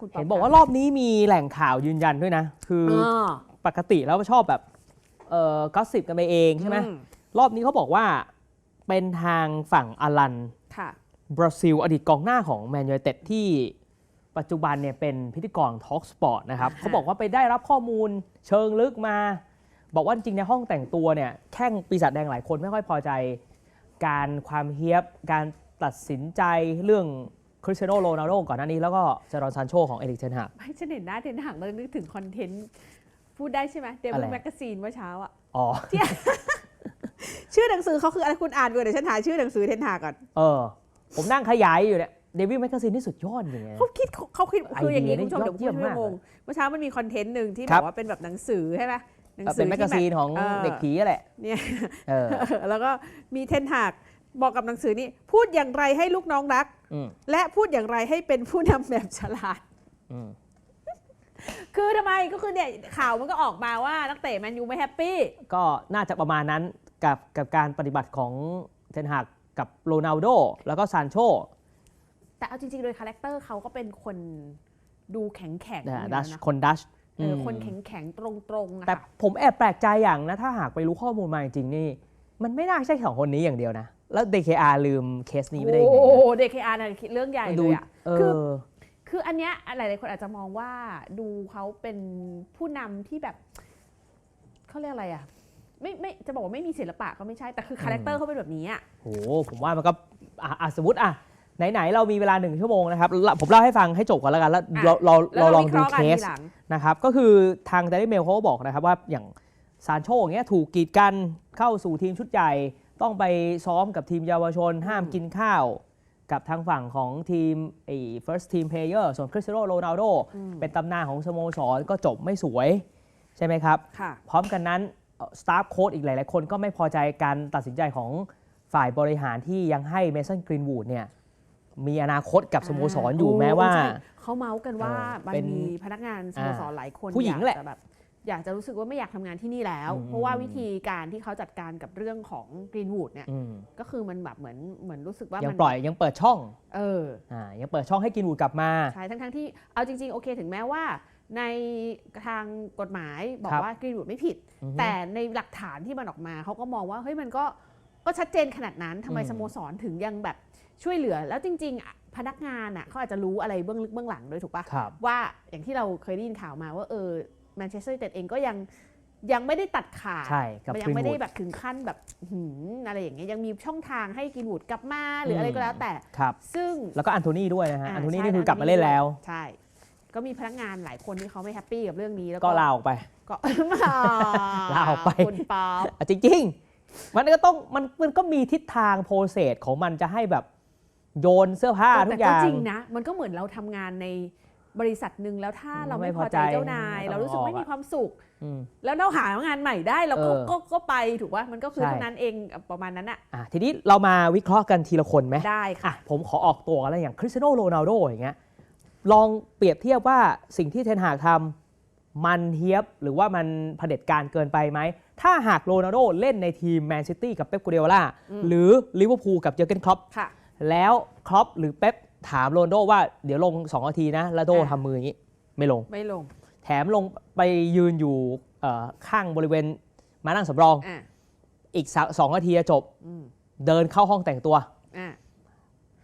คุณปเห็นบอกว่ารอบนี้มีแหล่งข่าวยืนยันด้วยนะ คือออ่าปกติแล้วชอบแบบเอ่อก็สิบกันไปเองใช่ไหมอืรอบนี้เขาบอกว่าเป็นทางฝั่งอลันค่ะ บราซิลอดีตกองหน้าของแมนยูไนเต็ดที่ปัจจุบันเนี่ยเป็นพิธีกรทอล์กสปอร์ตนะครับอ่าฮะ เขาบอกว่าไปได้รับข้อมูลเชิงลึกมา บอกว่าจริงๆในห้องแต่งตัวเนี่ยแข้งปีศาจแดงหลายคนไม่ค่อยพอใจ การความเฮียบการตัดสินใจเรื่อง คริสเตียโนโรนัลโดก่อนหน้านี้แล้วก็เจารอนซานโชของเอริกเทนฮากไม่ฉันเห็นหน้าเทนหังแล้วนึกถึงคอนเทนต์ พูดได้ใช่ไหมเดอะไรวิลแมกกาซีนเมื่อเช้าอะอ๋อชื่อหนังสือเขาคืออะไรคุณอ่านก่อนเดี๋ยวฉันหาชื่อหนังสือเทนหาก่อนเออ ผมนั่งขยายอยู่เนี่ยเดวิดแมคคาซินที่สุดยอดจริงๆนะเขาคิดเขาคิดคืออย่างนี้ไอเดีคุยณนี่ผู้ชมเดี๋ยวพูยอดเยี่ยดมไม่มากงงเมื่อเช้ามันมีคอนเทนต์หนึ่งที่ครับบอกว่าเป็นแบบหนังสือใช่ไหมหนังเออสืเป็นอแมกที่กาซีนของออเด็กผีแหละเนี่ยเออแล้วก็มีเทนหาก บอกกับหนังสือนี้ พูดอย่างไรให้ลูกน้องรัก อืมและพูดอย่างไรให้เป็นผู้นำแบบฉลาด อืมคือทำไมก็คือเนี่ยข่าวมันก็ออกมาว่านักเตะแมนยูไม่แฮปปี้ ก็น่าจะประมาณนั้นกับกับการปฏิบัติของเทนฮากกับโรนัลโดแล้วก็ซานโช แต่เอาจริงๆ โดยคาแรคเตอร์เขาก็เป็นคนดูแข็งแข็งนะอยู่ดัแล้วชนะคนดัชเอออมคนแข็งแข็งๆตรงตรงๆอะแต่ค่ะผมแอบแปลกใจอย่างนะ ถ้าหากไปรู้ข้อมูลมาจริงๆนี่ มันไม่น่าใช่สองคนนี้อย่างเดียวนะ แล้ว DKR ลืมเคสนี้ไม่ได้ยังไงโอ้โหนะเดคอาร์น่ะเรื่องใหญ่มันเลดูยอะเอคืออคืออันเนี้ยหลายๆคนอาจจะมองว่าดูเขาเป็นผู้นำที่แบบเขาเรียกอะไรอะไม่ไม่จะบอกว่าไม่มีศิลปะก็ไม่ใช่แต่คือคาแรคเตอร์เขาเป็นแบบนี้อะ โหผมว่ามันก็อะอะสมมติอะไหนๆเรามีเวลาหนึ่งชั่วโมงนะครับละผมเล่าให้ฟังให้จบก่อนแล้วกันแล้วอะเราเราแล้วเราลองวิดูราะห์เคกันสทีหลัง นะครับก็คือทาง Daily Mail เขาก็บอกนะครับว่าอย่างซานโชอย่างเงี้ยถูกกีดกันเข้าสู่ทีมชุดใหญ่ ต้องไปซ้อมกับทีมเยาวชน ห้ามกินข้าว กับทางฝั่งของทีมไอ้ first team player ส่วนคริสเตียโนโรนัลโดอืมเป็นตำนานของสโมสรก็จบไม่สวยใช่ไหมครับค่ะพร้อมกันนั้นสตาฟโค้ดอีกหลาย ๆ คนก็ไม่พอใจการตัดสินใจของฝ่ายบริหารที่ยังให้เมสันกรีนวูดเนี่ยมีอนาคตกับสโมสรอยู่โอ้แม้ว่าใช่เขาเมาส์กันว่าเออมันเป็นมีพนักงานสโมสรหลายคนผู้หญิงอยากแหละจะแบบ อยากจะรู้สึกว่าไม่อยากทำงานที่นี่แล้วอืมเพราะว่าวิธีการที่เขาจัดการกับเรื่องของกรีนวูดเนี่ยอืมก็คือมันแบบเหมือนเหมือนรู้สึกว่ายังมันปล่อยยังเปิดช่อง เอออ่ายังเปิดช่องให้กินวูดกลับมาใช่ทั้งทั้งๆที่เอาจริง ๆ โอเคถึงแม้ว่า ในทางกฎหมายบอกครับว่ากรีนวูดไม่ผิดอือฮึแต่ในหลักฐานที่มันออกมาเขาก็มองว่าเฮ้ยมันก็ก็ชัดเจนขนาดนั้นทำไมอืมสโมสรถึงยังแบบช่วยเหลือแล้วจริงๆอะพนักงานอะเขาอาจจะรู้อะไรเบื้องลึกเบื้องหลังด้วยถูกปะครับว่าอย่างที่เราเคยได้ยินข่าวมาว่าเออ แมนเชสเตอร์ยูไนเต็ดเองก็ยังยังไม่ได้ตัดขาดใช่กับมันยักรีนไม่วูได้ดแบบถึงขั้นแบบหืมอะไรอย่างเงี้ยยังมีช่องทางให้กรีนวูดกลับมาหรืออะไรก็แล้วแต่ครับซึ่งแล้วก็อันโทนี่ด้วยนะฮะอ่าอันโทนี่ใช่นี่คือกลับอันโทมานี่เล่นแล้ว ใช่ ก็มีพนักงานหลายคนที่เขาไม่แฮปปี้กับเรื่องนี้แล้วก็ลาออกไป ก็ลาออกไปคุณป๊อปอะจริง ๆ มันก็ต้องมันมันก็มีทิศทางโปรเซสของมันจะให้แบบโยนเสื้อผ้าทุแต่กอก็ย่างจริงนะ มันก็เหมือนเราทำงานใน บริษัทหนึ่งแล้วถ้าอืมเราไม่ไม่พพออใจใจเจ้านายก็เรารู้สึกออกไม่มีความสุขอืมแล้วเราหางานใหม่ได้เราก็เออก็ก็ไปถูกว่ามันก็คือใช่เท่านั้นเองประมาณนั้นอะอะทีนี้เรามาวิเคราะห์กันทีละคนไหมได้ค่ะอะผมขอออกตัวกันแล้วอย่างคริสเตียโนโรนัลโดอย่างเงี้ยลองเปรียบเทียบว่าสิ่งที่เทนหากทำมันเฮียบหรือว่ามันเผด็จการเกินไปไหม ถ้าหากโรนัลโดเล่นในทีมแมนซิตี้กับเป๊ปกูเดโอล่าอืมหรือลิเวอร์พูลกับเจอร์เกนคล็อปค่ะแล้วคล็อปหรือเป๊ป ถามโรนัลโดว่าเดี๋ยวลง2นาทีนะแล้วโดอ่าทำมืออย่างนี้ ไม่ลง ไม่ลง แถมลงไปยืนอยู่เอ่อข้างบริเวณมานั่งสำรองอะอีกสสองนาทีจะจบอืมเดินเข้าห้องแต่งตัวอะ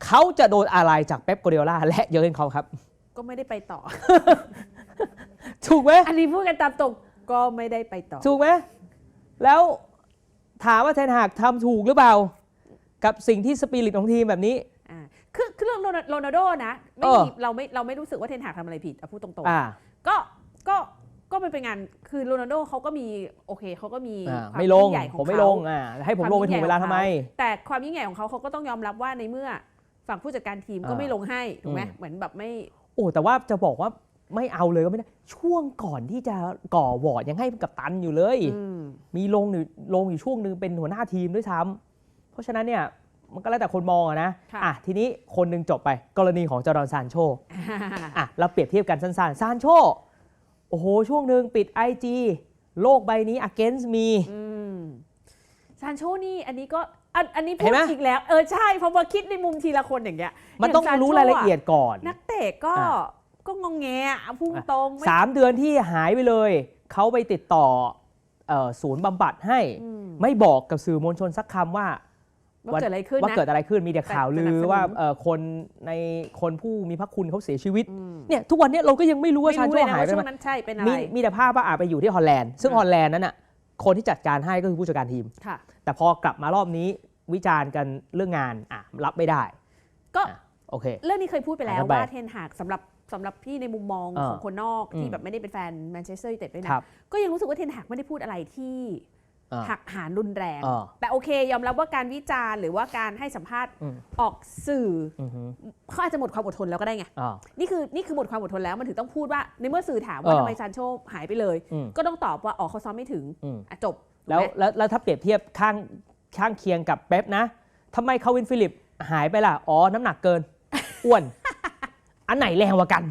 เขาจะโดนอะไรจากเป๊ปกูเดโอล่าและเยอร์เกนคล็อปครับ ก็ไม่ได้ไปต่อ ถูกไหมอันนี้พูดกันตามตรงก็ไม่ได้ไปต่อ ถูกไหมแล้วถามว่าเทนหากทำถูกหรือเปล่า กับสิ่งที่สปิริตของทีมแบบนี้อ่า คือคือเรื่องโรนัลโรนัลโดนะไม่เออมีเราไม่เราไม่รู้สึกว่าเทนหากทำอะไรผิดเอาพูดตรงอ่า ๆก็ก็ก็มันเป็นงานคือโรนัลโดเขาก็มีโอเคเขาก็มีอ่าความไม่ลง ยิ่งใหญ่ของผมไม่เขาลงอ่าให้ผมลงไปถูกเวลาทำไม แต่ความยิ่งใหญ่ของเขาเขาก็ต้องยอมรับว่าในเมื่อฝั่งผู้จัดการทีมก็อ่าไม่ลงให้ถูกไหมอืม เหมือนแบบไม่ โอ้แต่ว่าจะบอกว่าไม่เอาเลยก็ไม่ได้ ช่วงก่อนที่จะก่อวอร์ดยังให้กับตันอยู่เลย อืมมีลงอยู่ลงอยู่ช่วงหนึ่งเป็นหัวหน้าทีมด้วยซ้ำเพราะฉะนั้นเนี่ย มันก็แล้วแต่คนมองอะนะค่ะอะทีนี้คนหนึ่งจบไปกรณีของจอร์แดนซานโชอะเราเปรียบเทียบกันสั้นๆซานโชโอ้โห ช่วงหนึ่งปิด IG โลกใบนี้ against me อืมซานโชนี่อันนี้ก็อันอันนี้เห็พูดนไหมอีกแล้ว เออใช่เพราะว่าคิดในมุมทีละคนอย่างเงี้ย มันต้องย่ซนโชรู้รายละเอียดก่อน นักเตะก็อะก็งงแงอะพุ่งตรงไม่สามเดือนที่หายไปเลย เขาไปติดต่อเอ่อศูนย์บำบัดให้อืมไม่บอกกับสื่อมวลชนสักคำว่า ว่าเกิดอะไรขึ้นว่านะเกิดอะไรขึ้นมีแต่ข่าวลือแต่สนับสนุนว่าเอ่อคนในคนผู้มีพระคุณเขาเสียชีวิตอืมเนี่ยทุกวันเนี้เราก็ยังไม่รู้ว่าไม่ซานรู้โชเลยนะหายว่าไปช่วไหนงนั้นใช่เป็นอะไรมีมีแต่ภาพว่าอาไปอยู่ที่ฮอลแลนด์ซึ่งอ่าฮอลแลนด์นั้นอะคนที่จัดการให้ก็คือผู้จัดการทีมค่ะแต่พอกลับมารอบนี้วิจารณ์กันเรื่องงานอะรับไม่ได้ ก็อะโอเค เรื่องนี้เคยพูดไปแล้วอะงั้นไปว่าเทนหากสำหรับสำหรับพี่ในมุมมองเออของคนนอกอืที่มแบบไม่ได้เป็นแฟนแมนเชสเตอร์ยูไนเต็ดด้วยคนะรับก็ยังรู้สึกว่าเทนหากไม่ได้พูดอะไรที่อ่า หักหานรุนแรงอ่าแต่โอเค ยอมรับว่าการวิจารณ์หรือว่าการให้สัมภาษณ์อืมออกสื่ออือฮึเขาอาจจะหมดความอดทนแล้วก็ได้ไงอ่านี่คือนี่คือหมดความอดทนแล้วมันถึงต้องพูดว่าในเมื่อสื่อถามว่าเออทำไมซานโชหายไปเลยอืมก็ต้องตอบว่าอ๋อเขาซ้อมไม่ถึงอืมอะจบแล้วถูกไหมแล้วแล้วถ้าเปรียบเทียบข้างข้างเคียงกับเป๊ปนะทำไมคาวินฟิลิปหายไปล่ะอ๋อน้ำหนักเกินอ้วน อันไหนแรงกว่ากัน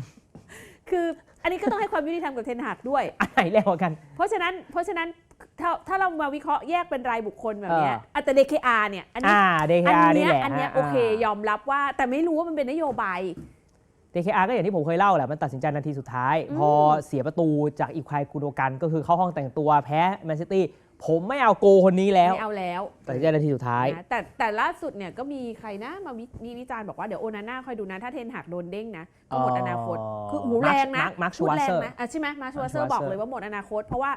คืออันนี้ก็ต้องให้ความยุติธรรมกับเทนหากด้วย อันไหนแรงกว่ากัน เพราะฉะนั้นเพราะฉะนั้น ถ้าถ้าเรามาวิเคราะห์แยกเป็นรายบุคคลแบบเนี้ยเอออะแต่ DKR เนี่ยอันนี้อ่าเดคอันอาร์นี่เนี้ยแหละอันเนี้ยฮะโอเคยอมรับว่าแต่ไม่รู้ว่ามันเป็นนโยบายเดคอาร์ก็อย่างที่ผมเคยเล่าแหละมันตัดสินใจนาทีสุดท้าย อืม พอเสียประตูจากอีควายกูโดกันก็คือเข้าห้องแต่งตัวแพ้แมนซิตี้ผมไม่เอาโกคนนี้แล้ว ไม่เอาแล้วตัดสินใจนาทีสุดท้าย นะแต่แต่ล่าสุดเนี่ยก็มีใครนะมาวิมีวิจารณ์บอกว่าเดี๋ยวโอนาน่าคอยดูนะ ถ้าเทนหักโดนเด้งนะก็หมดอ๋ออนาคต คือหูมาร์คแรงนะมาร์คมาร์คพูดแรง Schwarzer นะอะใช่ไหมมาร์คชมาร์วาคเซอร์ Schwarzer บอกเลยว่าหมดอนาคต เพราะว่า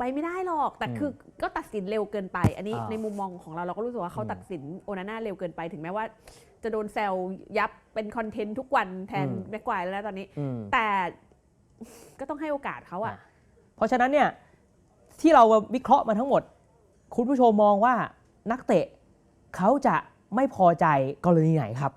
ไปไม่ได้หรอก แต่อืมคือก็ตัดสินเร็วเกินไป อันนี้อ่า ในมุมมองของเราเราก็รู้สึกว่าเขาอืมตัดสินโอนาน่าเร็วเกินไป ถึงแม้ว่า จะโดนแซวยับเป็นคอนเทนต์ทุกวันแทนอืม แม็กควายแล้วนะตอนนี้ อืม แต่ก็ต้องให้โอกาสเขาอะอะ เพราะฉะนั้นเนี่ยที่เราวิเคราะห์มาทั้งหมด คุณผู้ชมมองว่านักเตะเขาจะไม่พอใจกรณีไหนครับ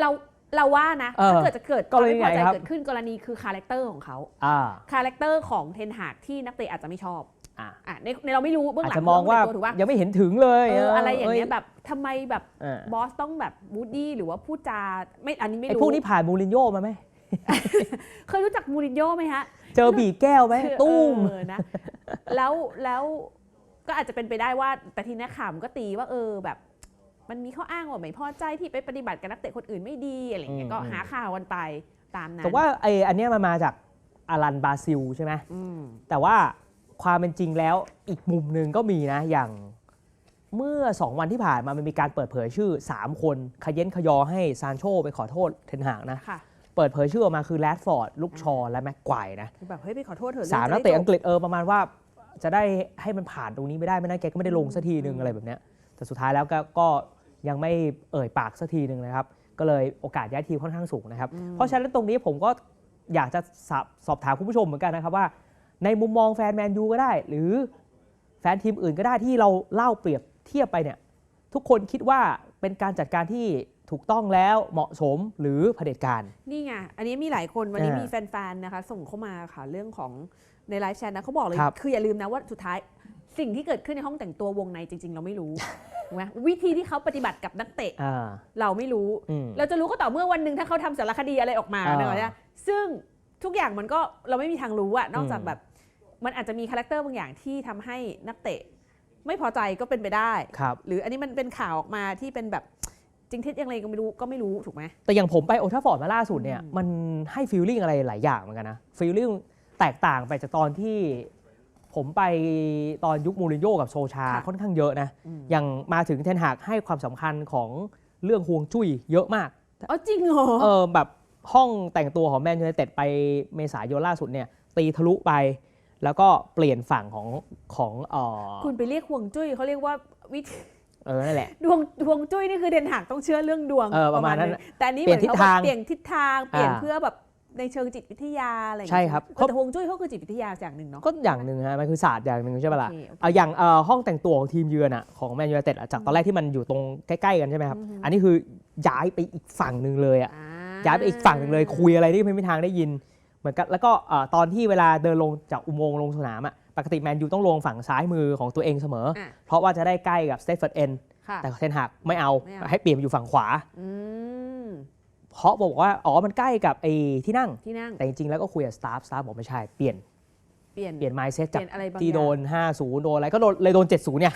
เรา เราว่านะเออถ้าเกิดจะเกิดกรณีไม่พอใจไหนครับ เกิดขึ้นกรณีคือคาแรคเตอร์ของเขาอ่า คาแรคเตอร์ของเทนหากที่นักเตะอาจจะไม่ชอบอะ อะในในเราไม่รู้เบื้องอาจหลังจะมองว่าเบื้ในตัวถูกปะยังไม่เห็นถึงเลยเอออะไรอย่างเงี้ยอ้แบบทำไมแบบอ่าบอสต้องแบบบูดดี้หรือว่าพูดจาไม่อันนี้ไม่ไอ้รู้พวกนี้ผ่านมูรินโญ่มาไหม เคยรู้จักมูรินโญ่ไหมฮะ เจอบีบแก้วไหมคือตุ้ม เออนะ แล้วแล้วก็อาจจะเป็นไปได้ว่า แต่ทีนี้ข่าวมันก็ตีว่าเออแบบ มันมีข้ออ้างว่าไม่พอใจที่ไปปฏิบัติกับนักเตะคนอื่นไม่ดีอะไรอย่างเงี้ยอืมก็หาข่าวกันไปตามนั้นแต่ว่าไอ้อันเนี้ยมันมาจากอารันบราซิลใช่ไหมอืมแต่ว่าความเป็นจริงแล้วอีกมุมหนึ่งก็มีนะอย่างเมื่อ 2 วันที่ผ่านมามันมีการเปิดเผยชื่อ 3 คนขยันขยอให้ซานโชไปขอโทษเทนหากนะค่ะเปิดเผยชื่อออกมาคือแรดฟอร์ดลูกชอและแม็กไกวร์นะคือแบบเฮ้ยไปขอโทษเถอะสามรื่นังกจะเตะได้จบอังกฤษเออประมาณว่า จะได้ให้มันผ่านตรงนี้ไม่ได้ไม่นั้นแกก็ไม่ได้ลงสักทีหนึ่งอืมอะไรแบบเนี้ยแต่สุดท้ายแล้วก็ก็ ยังไม่เอ่ยปากสักทีหนึ่งนะครับ ก็เลยโอกาสย้ายทีมค่อนข้างสูงนะครับอืมเพราะฉะนั้นตรงนี้ผมก็อยากจะสอบสอบถามคุณผู้ชมเหมือนกันนะครับว่า ในมุมมองแฟนแมนยูก็ได้ หรือแฟนทีมอื่นก็ได้ที่เราเล่าเปรียบเทียบไปเนี่ยทุกคนคิดว่าเป็นการจัดการที่ถูกต้องแล้วเหมาะสมหรือเผด็จการ นี่ไง อันนี้มีหลายคนวันนี้อ่ามีมีแฟนๆนะคะ ส่งเข้ามาค่ะเรื่องของในไลฟ์แชทนะเขาบอกเลยครับคืออย่าลืมนะว่าสุดท้าย สิ่งที่เกิดขึ้นในห้องแต่งตัววงในจริง ๆ เราไม่รู้ถูกไหมวิธีที่เขาปฏิบัติกับนักเตะ อ่า เราไม่รู้ อืม เราจะรู้ก็ต่อเมื่อวันหนึ่งถ้าเขาทำสารคดีอะไรออกมาอ่าเนอะซึ่งทุกอย่างมันก็เราไม่มีทางรู้อะนอกจากอืม แบบ มันอาจจะมีคาแรคเตอร์บางอย่างที่ทำให้นักเตะ ไม่พอใจก็เป็นไปได้ ครับ หรืออันนี้มันเป็นข่าวออกมาที่เป็นแบบจริงเท็จยังไงก็ไม่รู้ก็ไม่รู้ถูกไหม แต่อย่างผมไปโอลด์แทัฟฟอร์ดมาล่าสุดเนี่ย อืม มันให้ฟีลลิ่งอะไรหลายอย่างเหมือนกันนะฟีลลิ่งแตกต่างไปจากตอนที่ ผมไปตอนยุคมูรินโญ่กับโซชาค่อนข้างเยอะนะอืมอย่างมาถึงเทนหากให้ความสำคัญของเรื่องฮวงจุ้ยเยอะมาก อ๋อจริงเหรอ เออแบบห้องแต่งตัวของแมนยูไนเต็ดไปเมษายนล่าสุดเนี่ย ตีทะลุไป แล้วก็เปลี่ยนฝั่งของของเออคุณไปเรียกห่วงจุ้ยเขาเรียกว่าวิธีเออนั่นแหละ ดวงดวงจุ้ยนี่คือเดนหักต้องเชื่อเรื่องดวงเออประมาณนั้นหงแต่อันนี้เปลี่ยนหมือขทิศทางเปลี่ยนทิศทางเปลี่ยนอ่าเพื่อแบบ ในเชิงจิตวิทยาอะไรอย่างใช่เงี้ยครับเออแต่ห่วงจุ้ยเขาคือจิตวิทยาอย่างหนึ่งเนาะ ก็อย่างหนึ่งฮะมันคือศาสตร์อย่างหนึ่งใช่ปะล่ะโอเคโอเค เอาอย่างเอ่อห้องแต่งตัวของทีมเยือนอะของแมนยูไนเต็ดอะจากตอนแรกที่มันอยู่ตรงใกล้ๆกันใช่ไหมครับอือฮึอันนี้คือย้ายไปอีกฝั่งหนึ่งเลยอะ อ่ย้ายไปอีกฝั่งหนึ่งเลยคุยอะไรที่ไม่มีทางได้ยิน เหมือนกันแล้วก็เอ่อตอนที่เวลาเดินลงจากอุโมงค์ลงสนามอะปกติแมนยูต้องลงฝั่งซ้ายมือของตัวเองเสมอ อะเพราะว่าจะได้ใกล้กับสเตฟเฟิร์ดเอ็นค่ะ แต่เทนหักไม่เอาไม่เอา ให้เปลี่ยนไปอยู่ฝั่งขวา อืม เพราะบอกว่าอ๋อมันใกล้กับไอ้ที่นั่ง ที่นั่ง แต่จริงๆ แล้วก็คุยกับสตาฟสตาฟบอกไม่ใช่ เปลี่ยนเปลี่ยนเปลี่ยนไมซ์เซ็ตเปจากลี่ยนอะไรบางอที่โดย่างน50 โดนอะไรก็โดนเลยโดน 70 เนี่ย